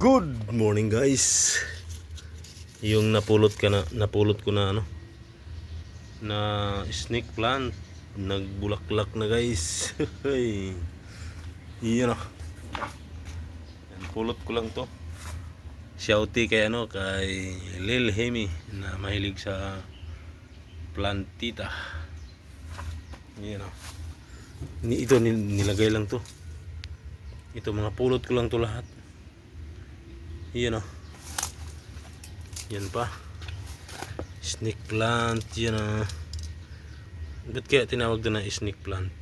Good morning guys. Yung napulot ka na napulot ko na ano na snake plant nagbulaklak na guys. Iyan oh. Pulot ko lang to. Shouty kay ano kay Lil Hemi na mahilig sa plantita. Iyan oh. Ito nil- nilagay lang to. Ito mga pulot ko lang to lahat. Yan o. Yan pa. Snake plant. Yan o. Ba't kaya tinawag doon na snake plant?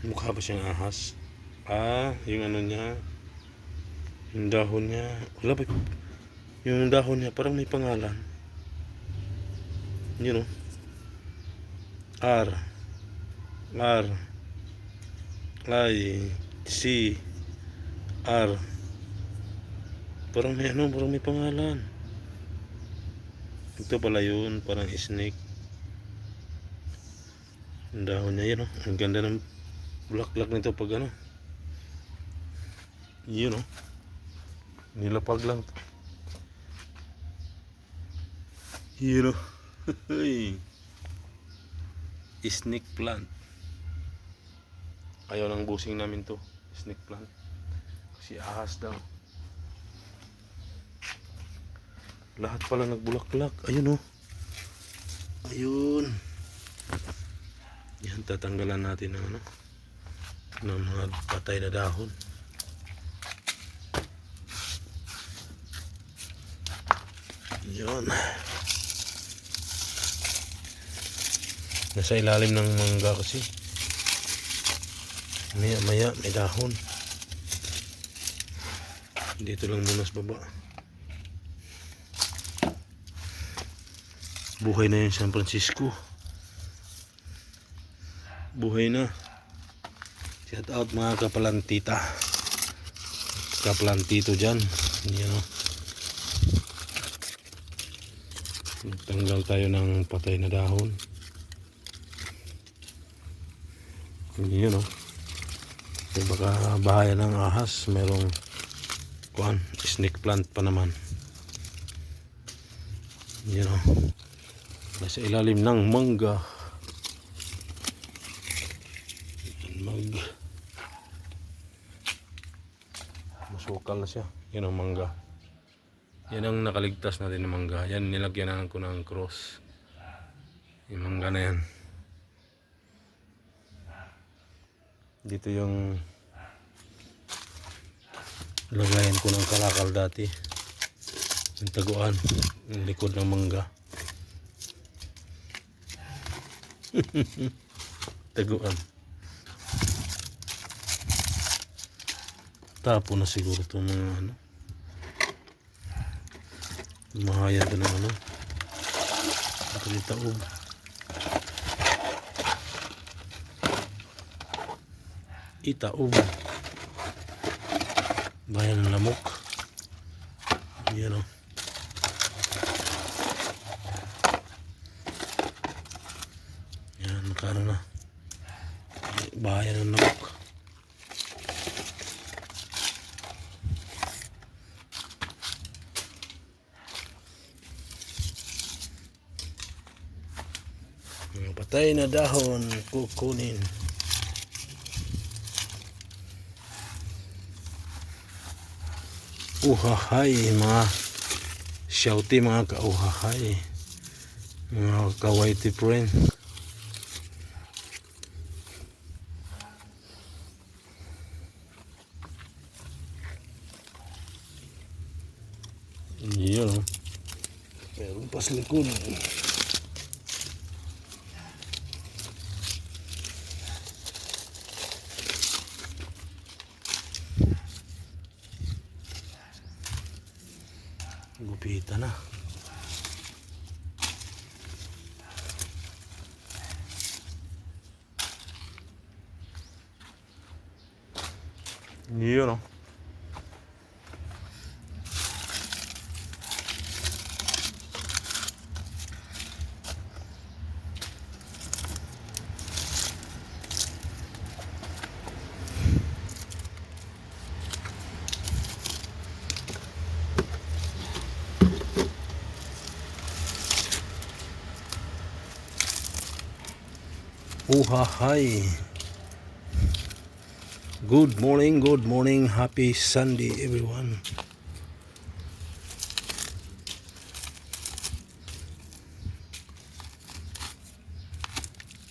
Mukha ba siyang ahas? Ah, yung ano niya. Yung dahon niya. Wala ba? Yung dahon niya parang may pangalan. Yun o. R. R. I. C. R. Parang may ano, parang may pangalan. Ito pala yun, parang snake. Ang dahon niya yun, oh. Ang ganda ng bulaklak nito pag ano. Yun, oh. Nilapag lang. Yun, oh. Snake plant. Ayaw ng busing namin to. Snake plant. Kasi ahas daw. Lahat pala nagbulaklak. Ayun oh. Ayun. Yan, tatanggalan natin ng ano. Ng mga patay na dahon. Yun. Nasa ilalim ng mangga kasi. Maya maya may dahon. Dito lang muna sa baba. Buhay na yung San Francisco. Buhay na. Shout out mga kapalantita. Kapalantito dyan. Yan o. Tanggal tayo ng patay na dahon. Yan o. Yung baka bahaya ng ahas, merong kuan, snake plant pa naman. Yan o. Nasa ilalim ng mangga. Mag masukal na siya. Yan ang mangga. Yan ang nakaligtas natin ng mangga. Yan nilagyan ko ng cross. Yung mangga na yan. Dito yung lagayan ko ng kalakal dati. Yung taguan. Yung likod ng mangga. taguan. Tapo na siguro itong mga ano. Mahaya ito ng ano. Ito yung taob. Itaob. Bayan ng lamok. Yan o. Yan, nakano na. Bayan ng lamok. Patay na dahon kukunin. Uhahay mga shouty mga kauhahay. Mga kawaiti friend. Yun o. Meron pa sa likod. Gupita na. Yun o. Uhahay. Good morning, good morning. Happy Sunday, everyone.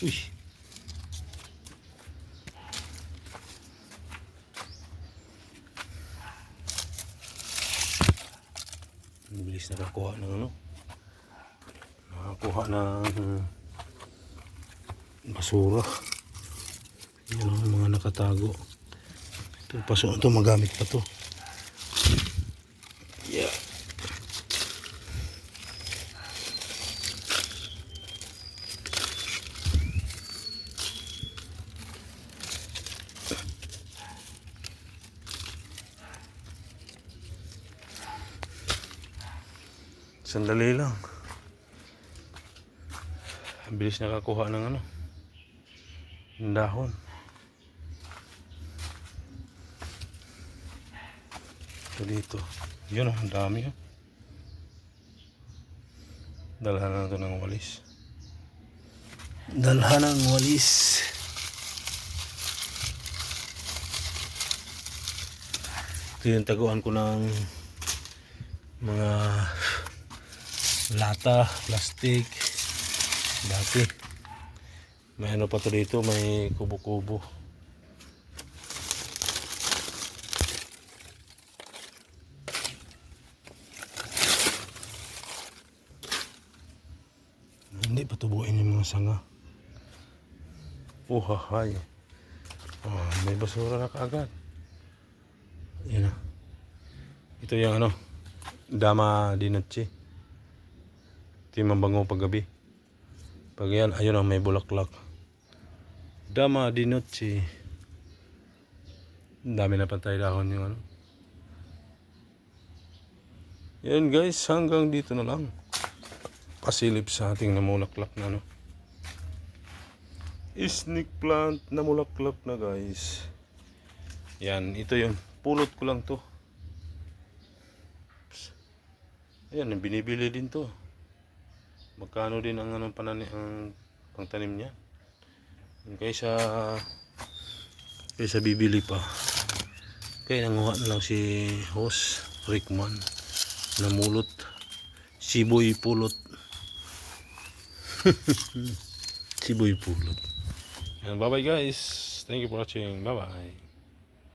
Uy. Bilis nakakuha ng ano. Nakakuha ng hmm. Basura. Yan ang mga nakatago. Ito, paso ito, magamit pa to. Yeah. Sandali lang. Ang bilis nakakuha ng ano. Dahon. Ito dito. Yun ang dami oh. Dalhan na ito ng walis. Dalhan ng walis. Ito yung taguan ko ng mga lata, plastic, dati. May ano pa to dito, may kubo-kubo. Hindi pa tubuin yung mga sanga. Oh, hahay. Oh, may basura na kaagad. Yan na. Ito yung ano, dama di noche. Ito yung mabango paggabi. Pag yan, ayun ang may bulaklak. Dama di noche. Dami na patay dahon yung ano. Yan guys, hanggang dito na lang. Pasilip sa ating namulaklak na ano. Snake plant na mulaklak na guys. Yan, ito yun. Pulot ko lang to. Ayan, binibili din to. Magkano din ang anong panani ang pangtanim niya? Kaysa kaysa bibili pa. Kaya nanguha na lang si host Rickman na mulot. Siboy pulot. Siboy pulot. And bye bye guys. Thank you for watching. Bye bye.